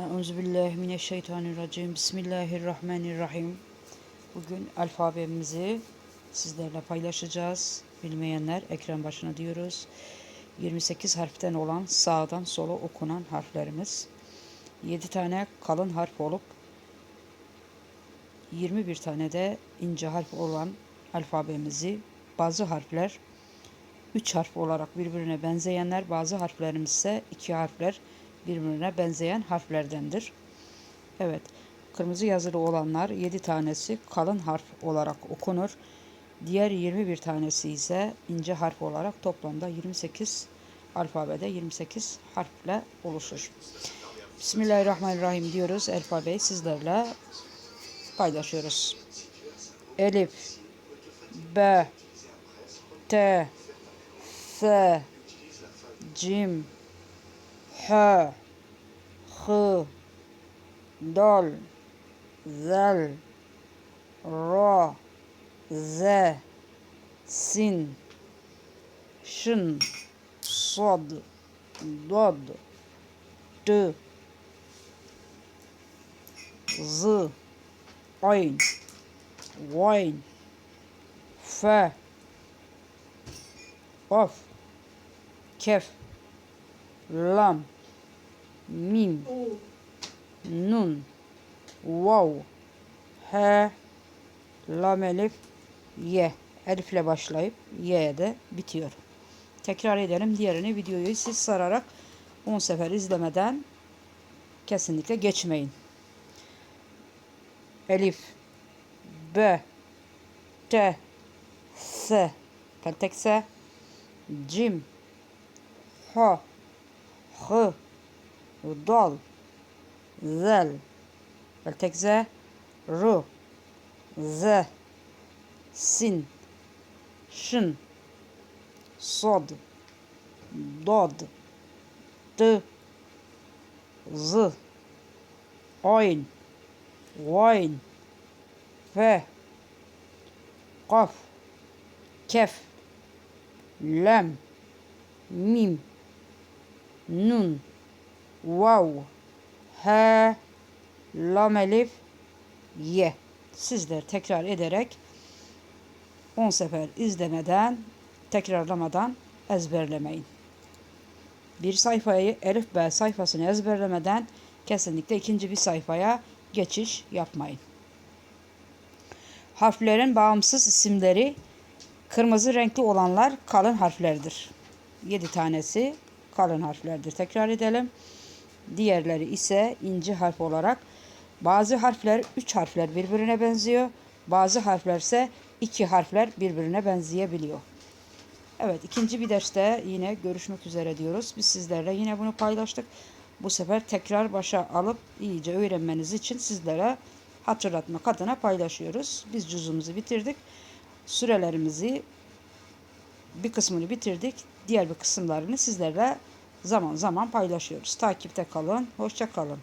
Euzubillahimineşşeytanirracim. Bismillahirrahmanirrahim. Bugün alfabemizi sizlerle paylaşacağız. Bilmeyenler ekran başına diyoruz. 28 harften olan sağdan sola okunan harflerimiz. 7 tane kalın harf olup 21 tane de ince harf olan alfabemizi bazı harfler 3 harf olarak birbirine benzeyenler, bazı harflerimiz ise 2 harfler birbirine benzeyen harflerdendir. Evet, kırmızı yazılı olanlar 7 tanesi kalın harf olarak okunur. Diğer 21 tanesi ise ince harf olarak toplamda 28 alfabede 28 harfle oluşur. Bismillahirrahmanirrahim diyoruz. Alfabeyi sizlerle paylaşıyoruz. Elif, B, T, F, Cim, H, H, Dal, Zel, Ra, Z, Sin, Şın, Sad, Dad, D, Z, Ayn, Vayn, F, Of, Kef, Lam, Mim, Nun, Vav, H, Lam Elif, Y. Elifle başlayıp Y'ye de bitiyor. Tekrar edelim. Diğerini videoyu. Siz sararak 10 sefer izlemeden kesinlikle geçmeyin. Elif, B, T, S, tek S, Cim, H, H, Dal, Zel, tek Z, R, Z, Sin, Şın, Sod, Dod, D, Z, Ayn, Vayn, F, Kaf, Kef, Lem, Mim, Nun, Vav, H, Lam Elif, Y. Sizler tekrar ederek 10 sefer izlemeden, tekrarlamadan ezberlemeyin. Bir sayfayı Elif B sayfasını ezberlemeden kesinlikle ikinci bir sayfaya geçiş yapmayın. Harflerin bağımsız isimleri kırmızı renkli olanlar kalın harflerdir. 7 tanesi kalın harflerdir. Tekrar edelim. Diğerleri ise ince harf olarak bazı harfler 3 harfler birbirine benziyor. Bazı harfler ise 2 harfler birbirine benzeyebiliyor. Evet ikinci bir derste yine görüşmek üzere diyoruz. Biz sizlerle yine bunu paylaştık. Bu sefer tekrar başa alıp iyice öğrenmeniz için sizlere hatırlatmak adına paylaşıyoruz. Biz cüzumuzu bitirdik. Sürelerimizi bir kısmını bitirdik. Diğer bir kısımlarını sizlerle zaman zaman paylaşıyoruz. Takipte kalın. Hoşça kalın.